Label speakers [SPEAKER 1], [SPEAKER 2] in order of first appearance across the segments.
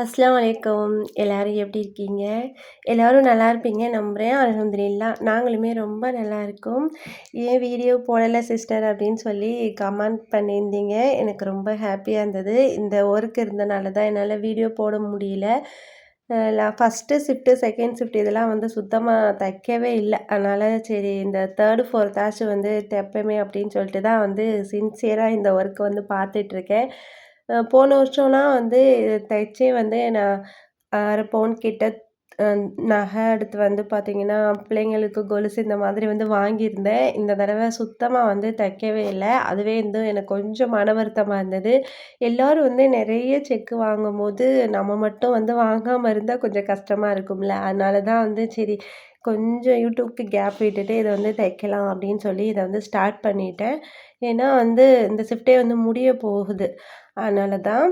[SPEAKER 1] அஸ்லாம் வலைக்கம் எல்லோரும் எப்படி இருக்கீங்க? எல்லோரும் நல்லா இருப்பீங்க. நம்புகிறேன் அல்ஹம்துலில்லா. நாங்களுமே ரொம்ப நல்லா இருக்கோம். ஏன் வீடியோ போடலை சிஸ்டர் அப்படின்னு சொல்லி கமெண்ட் பண்ணியிருந்தீங்க. எனக்கு ரொம்ப ஹாப்பியாக இருந்தது. இந்த ஒர்க் இருந்தனால தான் என்னால் வீடியோ போட முடியல. ஃபஸ்ட்டு ஷிஃப்ட்டு செகண்ட் ஷிஃப்ட் இதெல்லாம் வந்து சுத்தமாக தைக்கவே இல்லை. அதனால் சரி இந்த தேர்டு ஃபோர்த்தாச்சும் வந்து தைப்பமே அப்படின்னு சொல்லிட்டு தான் வந்து சின்சியராக இந்த ஒர்க்கை வந்து பார்த்துட்ருக்கேன் போன வருஷம்லாம் வந்து தைச்சே வந்து நான் அரை பவுன் கிட்ட நகை எடுத்து வந்து பார்த்திங்கன்னா பிள்ளைங்களுக்கு கொலுசு இந்த மாதிரி வந்து வாங்கியிருந்தேன். இந்த தடவை சுத்தமாக வந்து தைக்கவே இல்லை. அதுவே வந்து எனக்கு கொஞ்சம் மன வருத்தமாக இருந்தது. எல்லோரும் வந்து நிறைய செக்கு வாங்கும்போது நம்ம மட்டும் வந்து வாங்காமல் இருந்தால் கொஞ்சம் கஷ்டமாக இருக்கும்ல. அதனால தான் வந்து சரி கொஞ்சம் யூடியூப்க்கு கேப் விட்டுட்டு இதை வந்து தைக்கலாம் அப்படின்னு சொல்லி இதை வந்து ஸ்டார்ட் பண்ணிட்டேன். ஏன்னா வந்து இந்த ஷிஃப்ட்டே வந்து முடிய போகுது. அதனால தான்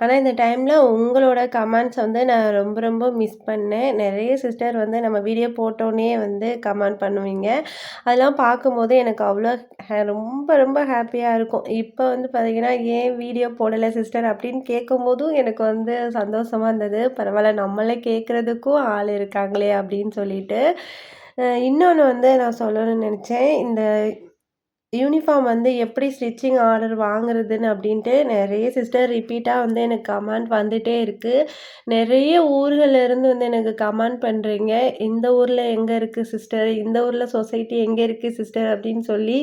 [SPEAKER 1] ஆனால் இந்த டைமில் உங்களோட கமெண்ட்ஸ் வந்து நான் ரொம்ப ரொம்ப மிஸ் பண்ணேன். நிறைய சிஸ்டர் வந்து நம்ம வீடியோ போட்டோன்னே வந்து கமெண்ட் பண்ணுவீங்க. அதெல்லாம் பார்க்கும்போது எனக்கு அவ்வளோ ரொம்ப ரொம்ப ஹாப்பியாக இருக்கும். இப்போ வந்து பார்த்திங்கன்னா ஏன் வீடியோ போடலை சிஸ்டர் அப்படின்னு கேட்கும்போதும் எனக்கு வந்து சந்தோஷமாக இருந்தது. பரவாயில்ல நம்மளே கேட்குறதுக்கும் ஆள் இருக்காங்களே அப்படின்னு சொல்லிட்டு. இன்னொன்று வந்து நான் சொல்லணும்னு நினச்சேன். இந்த யூனிஃபார்ம் வந்து எப்படி ஸ்டிச்சிங் ஆர்டர் வாங்குறதுன்னு அப்படின்ட்டு நிறைய சிஸ்டர் ரிப்பீட்டாக வந்து எனக்கு கமெண்ட் வந்துகிட்டே இருக்குது நிறைய ஊர்களிலேருந்து வந்து எனக்கு கமெண்ட் பண்ணுறீங்க இந்த ஊரில் எங்கே இருக்குது சிஸ்டர் இந்த ஊரில் சொசைட்டி எங்கே இருக்குது சிஸ்டர் அப்படின்னு சொல்லி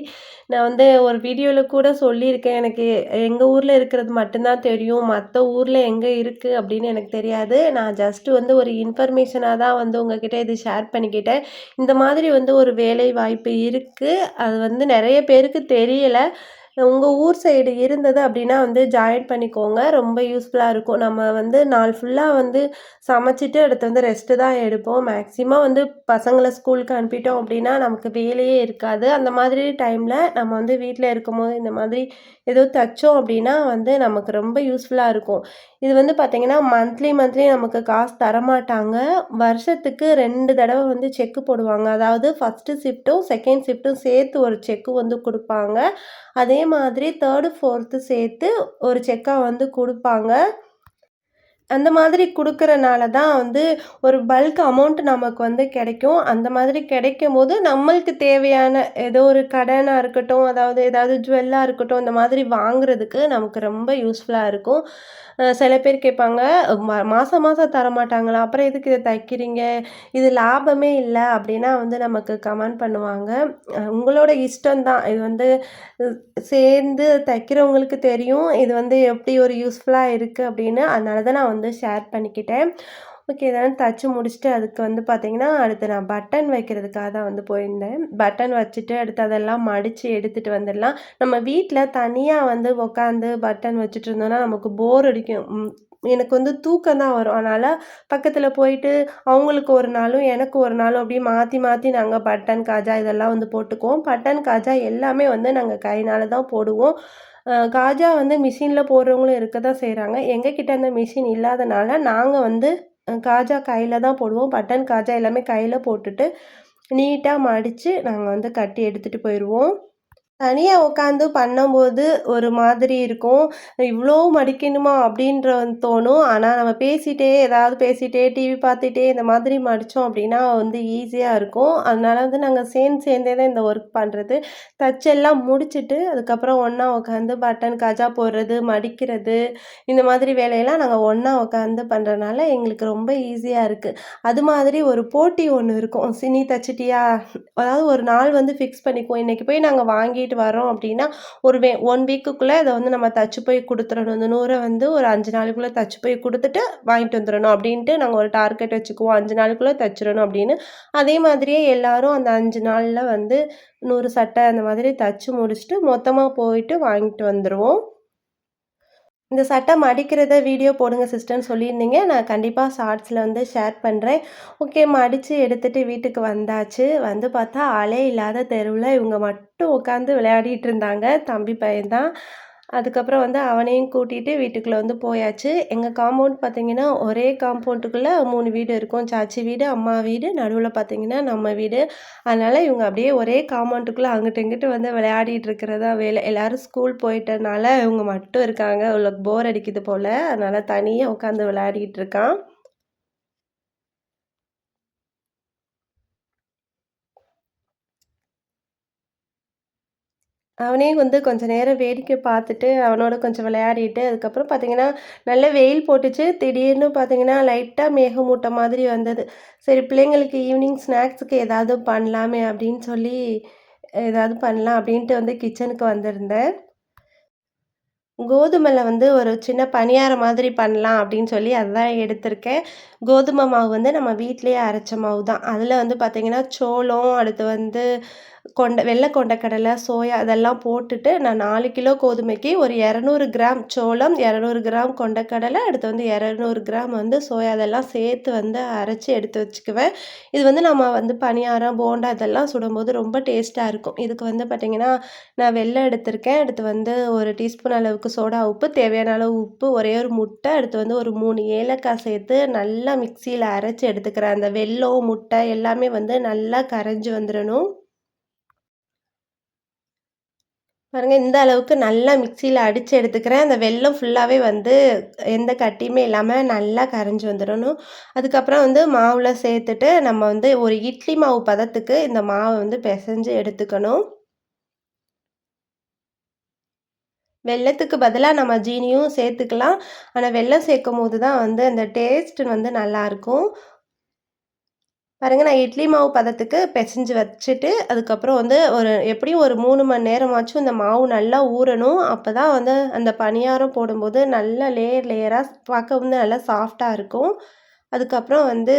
[SPEAKER 1] நான் வந்து ஒரு வீடியோவில் கூட சொல்லியிருக்கேன். எனக்கு எங்கள் ஊரில் இருக்கிறது மட்டும்தான் தெரியும். மற்ற ஊரில் எங்கே இருக்குது அப்படின்னு எனக்கு தெரியாது. நான் ஜஸ்ட்டு வந்து ஒரு இன்ஃபர்மேஷனாக தான் வந்து உங்ககிட்ட இது ஷேர் பண்ணிக்கிட்டேன். இந்த மாதிரி வந்து ஒரு வேலை வாய்ப்பு இருக்குது அது வந்து நிறைய பேர் பேருக்கு தெரியல. உங்கள் ஊர் சைடு இருந்தது அப்படின்னா வந்து ஜாயின் பண்ணிக்கோங்க. ரொம்ப யூஸ்ஃபுல்லாக இருக்கும். நம்ம வந்து நாள் ஃபுல்லாக வந்து சமைச்சிட்டு அடுத்து வந்து ரெஸ்ட்டு தான் எடுப்போம். மேக்ஸிமம் வந்து பசங்களை ஸ்கூலுக்கு அனுப்பிட்டோம் அப்படின்னா நமக்கு வேலையே இருக்காது. அந்த மாதிரி டைமில் நம்ம வந்து வீட்டில் இருக்கும்போது இந்த மாதிரி ஏதோ தைச்சோம் அப்படின்னா வந்து நமக்கு ரொம்ப யூஸ்ஃபுல்லாக இருக்கும். இது வந்து பார்த்திங்கன்னா மந்த்லி மந்த்லி நமக்கு காசு தரமாட்டாங்க. வருஷத்துக்கு ரெண்டு தடவை வந்து செக்கு போடுவாங்க. அதாவது ஃபஸ்ட்டு ஷிஃப்ட்டும் செகண்ட் ஷிஃப்ட்டும் சேர்த்து ஒரு செக்கு வந்து கொடுப்பாங்க. அதே மாதிரி தேர்டு ஃபோர்த்து சேர்த்து ஒரு செக்காக வந்து கொடுப்பாங்க. அந்த மாதிரி கொடுக்குறனால தான் வந்து ஒரு பல்க் அமௌண்ட் நமக்கு வந்து கிடைக்கும். அந்த மாதிரி கிடைக்கும் போது நம்மளுக்கு தேவையான ஏதோ ஒரு கடனாக இருக்கட்டும் அதாவது ஏதாவது ஜுவல்லாக இருக்கட்டும் இந்த மாதிரி வாங்குறதுக்கு நமக்கு ரொம்ப யூஸ்ஃபுல்லாக இருக்கும். சில பேர் கேட்பாங்க மா மாதம் மாதம் தரமாட்டாங்களா? அப்புறம் எதுக்கு இதை தைக்கிறீங்க? இது லாபமே இல்லை. அப்படின்னா வந்து நமக்கு கமெண்ட் பண்ணுவாங்க. உங்களோட இஷ்டம் தான். இது வந்து சேர்ந்து தைக்கிறவங்களுக்கு தெரியும். இது வந்து எப்படி ஒரு யூஸ்ஃபுல்லாக இருக்குது அப்படின்னு. அதனால தான் நான் வந்து ஷேர் பண்ணிக்கிட்டேன். ஓகே இதெல்லாம் தச்சு முடிச்சுட்டு அதுக்கு வந்து பார்த்திங்கன்னா அடுத்து நான் பட்டன் வைக்கிறதுக்காக தான் வந்து போயிருந்தேன். பட்டன் வச்சுட்டு அடுத்து அதெல்லாம் மடித்து எடுத்துகிட்டு வந்துடலாம். நம்ம வீட்டில் தனியாக வந்து உட்காந்து பட்டன் வச்சுட்டு இருந்தோன்னா நமக்கு போர் அடிக்கும். எனக்கு வந்து தூக்கம் தான் வரும். அதனால் பக்கத்தில் போயிட்டு அவங்களுக்கு ஒரு நாளும் எனக்கு ஒரு நாளும் அப்படியே மாற்றி மாற்றி நாங்கள் பட்டன் காஜா இதெல்லாம் வந்து போட்டுக்குவோம். பட்டன் காஜா எல்லாமே வந்து நாங்கள் கையினால் தான் போடுவோம். காஜா வந்து மிஷினில் போடுறவங்களும் இருக்க தான் செய்கிறாங்க எங்கள் கிட்ட அந்த மிஷின் இல்லாதனால நாங்கள் வந்து காஜா கையில் தான் போடுவோம். பட்டன் காஜா எல்லாமே கையில் போட்டுட்டு நீட்டாக மடித்து நாங்கள் வந்து கட்டி எடுத்துகிட்டு போயிடுவோம் தனியாக உட்காந்து பண்ணும்போது ஒரு மாதிரி இருக்கும். இவ்வளோ மடிக்கணுமா அப்படின்ற தோணும். ஆனால் நம்ம பேசிகிட்டே ஏதாவது பேசிகிட்டே டிவி பார்த்துட்டே இந்த மாதிரி மடித்தோம் அப்படின்னா வந்து ஈஸியாக இருக்கும். அதனால வந்து நாங்கள் சேர்ந்து சேர்ந்தே தான் இந்த ஒர்க் பண்ணுறது தச்செல்லாம் முடிச்சுட்டு அதுக்கப்புறம் ஒன்றா உட்காந்து பட்டன் கஜா போடுறது மடிக்கிறது இந்த மாதிரி வேலையெல்லாம் நாங்கள் ஒன்றா உட்காந்து பண்ணுறனால எங்களுக்கு ரொம்ப ஈஸியாக இருக்குது அது மாதிரி ஒரு போட்டி ஒன்று இருக்கும். சினி தச்சிட்டியா அதாவது ஒரு நாள் வந்து ஃபிக்ஸ் பண்ணிக்குவோம். இன்றைக்கி போய் நாங்கள் வாங்கிட்டு வாங்கிட்டு வரோம் அப்படின்னா ஒரு வே ஒன் வீக்குக்குள்ளே அதை வந்து நம்ம தச்சு போய் கொடுத்துடணும் இந்த நூறை வந்து ஒரு அஞ்சு நாளுக்குள்ளே தச்சு போய் கொடுத்துட்டு வாங்கிட்டு வந்துடணும் அப்படின்ட்டு நாங்கள் ஒரு டார்கெட் வச்சுக்குவோம். அஞ்சு நாளுக்குள்ளே தச்சிடணும் அப்படின்னு. அதே மாதிரியே எல்லாரும் அந்த அஞ்சு நாளில் வந்து நூறு சட்டை அந்த மாதிரி தச்சு முடிச்சுட்டு மொத்தமாக போயிட்டு வாங்கிட்டு வந்துடுவோம் இந்த சட்டம் அடிக்கிறத வீடியோ போடுங்க சிஸ்டர்னு சொல்லியிருந்தீங்க. நான் கண்டிப்பாக ஷார்ட்ஸில் வந்து ஷேர் பண்ணுறேன் ஓகே மடித்து எடுத்துகிட்டு வீட்டுக்கு வந்தாச்சு. வந்து பார்த்தா ஆளே இல்லாத தெருவில் இவங்க மட்டும் உட்காந்து விளையாடிட்டு இருந்தாங்க. தம்பி பையன்தான். அதுக்கப்புறம் வந்து அவனையும் கூட்டிட்டு வீட்டுக்குள்ளே வந்து போயாச்சு. எங்கள் காம்பவுண்ட் பார்த்தீங்கன்னா ஒரே காம்பவுண்டுக்குள்ளே மூணு வீடு இருக்கும். சாச்சி வீடு அம்மா வீடு நடுவில் பார்த்தீங்கன்னா நம்ம வீடு. அதனால் இவங்க அப்படியே ஒரே காம்பவுண்டுக்குள்ளே அங்கிட்டு இங்கிட்டு வந்து விளையாடிட்டு இருக்கிறதா வேலை. எல்லோரும் ஸ்கூல் போயிட்டனால இவங்க மட்டும் இருக்காங்க. இவ்வளோ போர் அடிக்குது போல். அதனால் தனியாக உட்காந்து விளையாடிக்கிட்டு இருக்கான். அவனே வந்து கொஞ்சம் நேரம் வேடிக்கை பார்த்துட்டு அவனோட கொஞ்சம் விளையாடிட்டு அதுக்கப்புறம் பார்த்தீங்கன்னா நல்ல வெயில் போட்டுச்சு. திடீர்னு பார்த்தீங்கன்னா லைட்டாக மேகமூட்டம் மாதிரி வந்தது. சரி பிள்ளைங்களுக்கு ஈவினிங் ஸ்நாக்ஸுக்கு ஏதாவது பண்ணலாமே அப்படின்னு சொல்லி ஏதாவது பண்ணலாம் அப்படின்ட்டு வந்து கிச்சனுக்கு வந்திருந்தேன். கோதுமையில் வந்து ஒரு சின்ன பணியாரம் மாதிரி பண்ணலாம் அப்படின்னு சொல்லி அதுதான் எடுத்திருக்கேன். கோதுமை மாவு வந்து நம்ம வீட்டிலேயே அரைச்ச மாவு தான் அதில் வந்து பார்த்திங்கன்னா சோளம் அடுத்து வந்து கொண்ட வெள்ளை கொண்டக்கடலை சோயா அதெல்லாம் போட்டுட்டு நான் நாலு கிலோ கோதுமைக்கு ஒரு இரநூறு கிராம் சோளம் இரநூறு கிராம் கொண்டக்கடலை அடுத்து வந்து இரநூறு கிராம் வந்து சோயா அதெல்லாம் சேர்த்து வந்து அரைச்சி எடுத்து வச்சுக்குவேன். இது வந்து நம்ம வந்து பனியாரம் போண்டா இதெல்லாம் சுடும்போது ரொம்ப டேஸ்ட்டாக இருக்கும். இதுக்கு வந்து பார்த்திங்கன்னா நான் வெள்ளை எடுத்திருக்கேன். அடுத்து வந்து ஒரு டீஸ்பூன் அளவுக்கு சோடா உப்பு தேவையான அளவு உப்பு ஒரே ஒரு முட்டை அடுத்து வந்து ஒரு மூணு ஏலக்காய் சேர்த்து நல்லா மிக்சியில் அரைச்சி எடுத்துக்கிறேன். அந்த வெல்லம் முட்டை எல்லாமே வந்து நல்லா கரைஞ்சி வந்துடணும் பாருங்கள் இந்த அளவுக்கு நல்லா மிக்சியில் அடித்து எடுத்துக்கிறேன். அந்த வெல்லம் ஃபுல்லாகவே வந்து எந்த கட்டியுமே இல்லாமல் நல்லா கரைஞ்சி வந்துடணும். அதுக்கப்புறம் வந்து மாவில் சேர்த்துட்டு நம்ம வந்து ஒரு இட்லி மாவு பதத்துக்கு இந்த மாவை வந்து பிசைஞ்சு எடுத்துக்கணும். வெள்ளத்துக்கு பதிலாக நம்ம ஜீனியும் சேர்த்துக்கலாம். ஆனால் வெள்ளம் சேர்க்கும் போது தான் வந்து அந்த டேஸ்ட்டு வந்து நல்லாயிருக்கும் பாருங்கள் நான் இட்லி மாவு பதத்துக்கு பிசைஞ்சு வச்சுட்டு அதுக்கப்புறம் வந்து ஒரு எப்படியும் ஒரு மூணு மணி நேரமாச்சும் இந்த மாவு நல்லா ஊறணும். அப்போ தான் வந்து அந்த பணியாரம் போடும்போது நல்லா லேயர் லேயராக பார்க்க வந்து நல்லா சாஃப்டாக இருக்கும். அதுக்கப்புறம் வந்து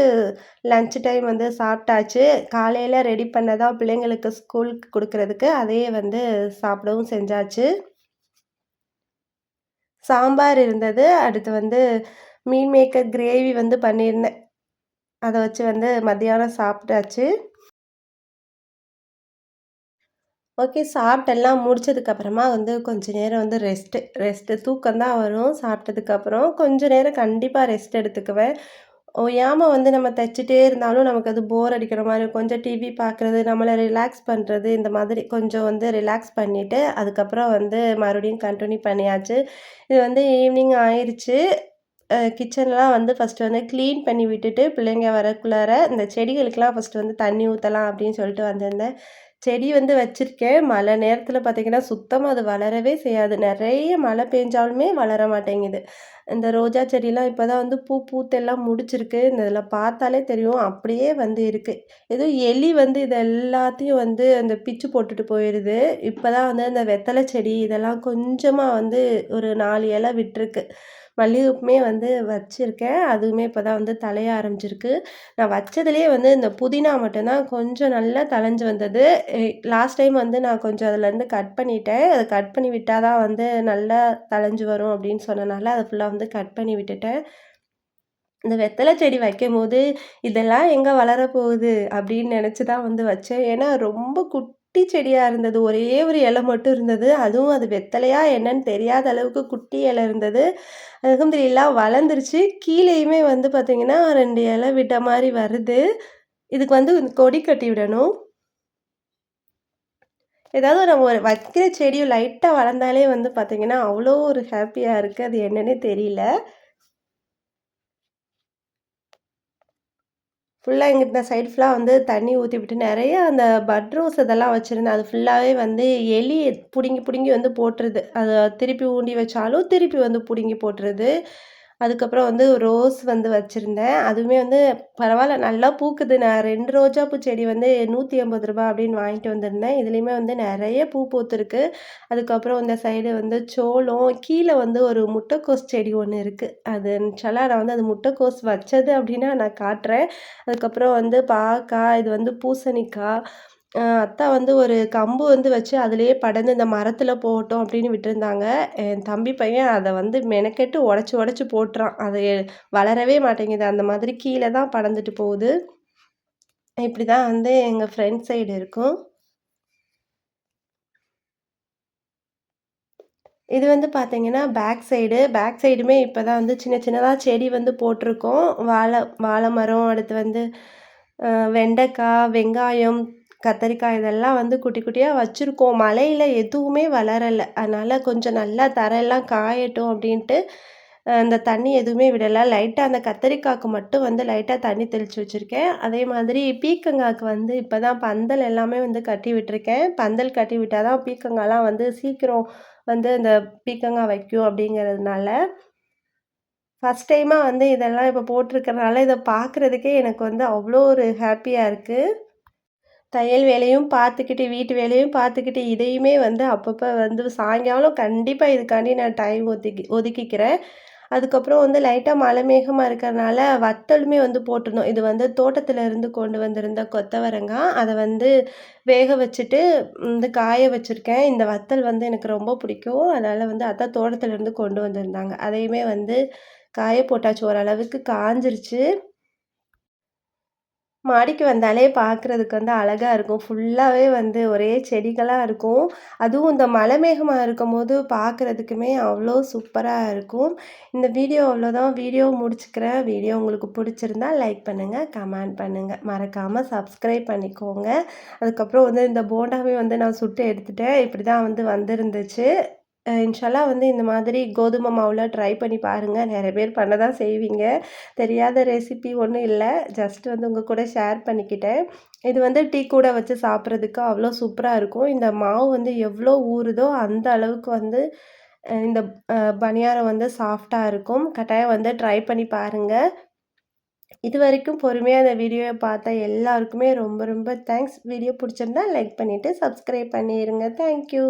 [SPEAKER 1] லன்ச் டைம் வந்து சாப்பிட்டாச்சு. காலையில் ரெடி பண்ணதான் பிள்ளைங்களுக்கு ஸ்கூலுக்கு கொடுக்குறதுக்கு அதையே வந்து சாப்பிடவும் செஞ்சாச்சு. சாம்பார் இருந்தது. அடுத்து வந்து மீன் மேக்கர் கிரேவி வந்து பண்ணியிருந்தேன். அதை வச்சு வந்து மத்தியானம் சாப்பிட்டாச்சு ஓகே சாப்பிட்டெல்லாம் முடிச்சதுக்கப்புறமா வந்து கொஞ்ச நேரம் வந்து ரெஸ்ட்டு ரெஸ்ட்டு தூக்கம் தான் வரும் சாப்பிட்டதுக்கப்புறம் கொஞ்ச நேரம் கண்டிப்பாக ரெஸ்ட் எடுத்துக்குவேன். ஓயாமல் வந்து நம்ம தைச்சிட்டே இருந்தாலும் நமக்கு அது போர் அடிக்கிற மாதிரி கொஞ்சம் டிவி பார்க்குறது நம்மளை ரிலாக்ஸ் பண்ணுறது இந்த மாதிரி கொஞ்சம் வந்து ரிலாக்ஸ் பண்ணிவிட்டு அதுக்கப்புறம் வந்து மறுபடியும் கண்டினியூ பண்ணியாச்சு. இது வந்து ஈவினிங் ஆயிடுச்சு கிச்சன்லாம் வந்து ஃபஸ்ட்டு வந்து க்ளீன் பண்ணி விட்டுட்டு பிள்ளைங்க வரக்குள்ளார இந்த செடிகளுக்கெலாம் ஃபஸ்ட்டு வந்து தண்ணி ஊற்றலாம் அப்படின்னு சொல்லிட்டு வந்திருந்தேன். செடி வந்து வச்சுருக்கேன். மழை நேரத்தில் பார்த்திங்கன்னா சுத்தமாக அது வளரவே செய்யாது. நிறைய மழை பெஞ்சாலுமே வளர மாட்டேங்குது. இந்த ரோஜா செடியெலாம் இப்போ தான் வந்து பூ பூத்தெல்லாம் முடிச்சிருக்கு. இந்த இதில் பார்த்தாலே தெரியும். அப்படியே வந்து இருக்குது ஏதோ எலி வந்து இது எல்லாத்தையும் வந்து அந்த பிச்சு போட்டுட்டு போயிடுது இப்போ தான் வந்து அந்த வெத்தலை செடி இதெல்லாம் கொஞ்சமாக வந்து ஒரு நாலு இலை விட்டுருக்கு. மல்லிகைப்பூமே வந்து வச்சுருக்கேன். அதுவுமே இப்போ தான் வந்து தலைய ஆரம்பிச்சிருக்கு. நான் வச்சதுலேயே வந்து இந்த புதினா மட்டும்தான் கொஞ்சம் நல்லா தலைஞ்சு வந்தது. லாஸ்ட் டைம் வந்து நான் கொஞ்சம் அதுலேருந்து கட் பண்ணிட்டேன். அதை கட் பண்ணி விட்டால் தான் வந்து நல்லா தலைஞ்சு வரும் அப்படின்னு சொன்னனால அதை ஃபுல்லாக வந்து கட் பண்ணி விட்டுட்டேன். இந்த வெத்தலை செடி வைக்கும் போது இதெல்லாம் எங்கே வளரப்போகுது அப்படின்னு நினச்சி தான் வந்து வச்சேன். ஏன்னா ரொம்ப குட் குட்டி செடியாக இருந்தது. ஒரே ஒரு இலை மட்டும் இருந்தது. அதுவும் அது வெத்தலையா என்னன்னு தெரியாத அளவுக்கு குட்டி இலை இருந்தது. அலகம்துலில்லா வளர்ந்துருச்சு. கீழேயுமே வந்து பார்த்திங்கன்னா ரெண்டு இலை விட்ட மாதிரி வருது. இதுக்கு வந்து கொடி கட்டி விடணும். ஏதாவது நம்ம ஒரு வைக்கிற செடியும் லைட்டாக வளர்ந்தாலே வந்து பார்த்திங்கன்னா அவ்வளோ ஒரு ஹாப்பியாக இருக்குது அது என்னன்னே தெரியல. ஃபுல்லாக எங்கள் இந்த சைடு ஃபுல்லாக வந்து தண்ணி ஊற்றி விட்டு நிறைய அந்த பட் ரோஸ் இதெல்லாம் வச்சுருந்தேன். அது ஃபுல்லாகவே வந்து எலி பிடுங்கி பிடுங்கி வந்து போட்டுருது. அதை திருப்பி ஊண்டி வச்சாலும் திருப்பி வந்து பிடுங்கி போட்டுருது. அதுக்கப்புறம் வந்து ரோஸ் வந்து வச்சுருந்தேன். அதுவுமே வந்து பரவாயில்ல நல்லா பூக்குது. நான் ரெண்டு ரோஜாப்பூ செடி வந்து நூற்றி ஐம்பது ரூபா அப்படின்னு வாங்கிட்டு வந்திருந்தேன். இதுலேயுமே வந்து நிறைய பூ பூத்துருக்கு. அதுக்கப்புறம் இந்த சைடு வந்து சோளம் கீழே வந்து ஒரு முட்டைக்கோஸ் செடி ஒன்று இருக்குது அது சொல்லா நான் வந்து அது முட்டைக்கோஸ் வச்சது அப்படின்னா நான் காட்டுறேன். அதுக்கப்புறம் வந்து பாக்காய் இது வந்து பூசணிக்காய் அத்தா வந்து ஒரு கம்பு வந்து வச்சு அதிலேயே படர்ந்து இந்த மரத்தில் போகட்டும் அப்படின்னு விட்டுருந்தாங்க. என் தம்பி பையன் அதை வந்து மெனக்கெட்டு உடச்சி உடச்சி போட்டுறான். அது வளரவே மாட்டேங்குது. அந்த மாதிரி கீழே தான் படர்ந்துட்டு போகுது. இப்படி தான் வந்து எங்கள் ஃப்ரெண்ட் சைடு இருக்கும். இது வந்து பார்த்தீங்கன்னா, பேக் சைடு. பேக் சைடுமே இப்போ தான் வந்து சின்ன சின்னதாக செடி வந்து போட்டிருக்கோம். வாழை வாழை மரம், அடுத்து வந்து வெண்டைக்காய், வெங்காயம், கத்தரிக்காய் இதெல்லாம் வந்து குட்டி குட்டியாக வச்சுருக்கோம் மழையில் எதுவுமே வளரல. அதனால் கொஞ்சம் நல்லா தரையெல்லாம் காயட்டும் அப்படின்ட்டு அந்த தண்ணி எதுவுமே விடலை லைட்டாக அந்த கத்தரிக்காய்க்கு மட்டும் வந்து லைட்டாக தண்ணி தெளித்து வச்சுருக்கேன் அதே மாதிரி பீக்கங்காய்க்கு வந்து இப்போ தான் பந்தல் எல்லாமே வந்து கட்டி விட்டுருக்கேன். பந்தல் கட்டி விட்டால் தான் பீக்கங்காய்லாம் வந்து சீக்கிரம் வந்து இந்த பீக்கங்காய் வைக்கும் அப்படிங்கிறதுனால ஃபர்ஸ்ட் டைமாக வந்து இதெல்லாம் இப்போ போட்டிருக்கிறனால, இதை பார்க்குறதுக்கே எனக்கு வந்து அவ்வளோ ஒரு ஹாப்பியாக இருக்குது தையல் வேலையும் பார்த்துக்கிட்டு, வீட்டு வேலையும் பார்த்துக்கிட்டு, இதையுமே வந்து அப்பப்போ வந்து சாயங்காலம் கண்டிப்பாக இதுக்காண்டி நான் டைம் ஒதுக்கி ஒதுக்கிக்கிறேன். அதுக்கப்புறம் வந்து லைட்டாக மழை மேகமா இருக்கிறனால வத்தலுமே வந்து போட்டிருந்தோம். இது வந்து தோட்டத்தில் இருந்து கொண்டு வந்திருந்த கொத்தவரங்கா. அதை வந்து வேக வச்சுட்டு வந்து காய வச்சுருக்கேன் இந்த வத்தல் வந்து எனக்கு ரொம்ப பிடிக்கும். அதனால் வந்து அதான் தோட்டத்துலேருந்து கொண்டு வந்திருந்தாங்க. அதையுமே வந்து காய போட்டாச்சு. ஓரளவுக்கு காஞ்சிருச்சு. மாடிக்கு வந்தாலே பார்க்குறதுக்கு வந்து அழகாக இருக்கும். ஃபுல்லாகவே வந்து ஒரே செடிகளாக இருக்கும். அதுவும் இந்த மழை மேகமா இருக்கும்போது பார்க்குறதுக்குமே அவ்வளோ சூப்பராக இருக்கும். இந்த வீடியோ அவ்வளோதான். வீடியோ முடிச்சுக்கிறேன். வீடியோ உங்களுக்கு பிடிச்சிருந்தா லைக் பண்ணுங்கள் கமெண்ட் பண்ணுங்கள் மறக்காமல் சப்ஸ்கிரைப் பண்ணிக்கோங்க. அதுக்கப்புறம் வந்து இந்த போண்டாவே வந்து நான் சுட்டு எடுத்துட்டேன். இப்படி தான் வந்து வந்திருந்துச்சு. அ வந்து இந்த மாதிரி கோதுமை மாவில் ட்ரை பண்ணி பாருங்கள் நிறைய பேர் பண்ண தான் செய்வீங்க. தெரியாத ரெசிபி ஒன்றும் இல்லை ஜஸ்ட் வந்து உங்கள் கூட ஷேர் பண்ணிக்கிட்டேன். இது வந்து டீ கூட வச்சு சாப்பிட்றதுக்கு அவ்வளோ சூப்பராக இருக்கும். இந்த மாவு வந்து எவ்வளோ ஊறுதோ அந்த அளவுக்கு வந்து இந்த பனியாரம் வந்து சாஃப்டாக இருக்கும். கட்டாயம் வந்து ட்ரை பண்ணி பாருங்கள் இது வரைக்கும் பொறுமையாக அந்த வீடியோவை பார்த்த எல்லாருக்குமே ரொம்ப ரொம்ப தேங்க்ஸ். வீடியோ பிடிச்சிருந்தா லைக் பண்ணிவிட்டு சப்ஸ்கிரைப் பண்ணிடுங்க தேங்க் யூ.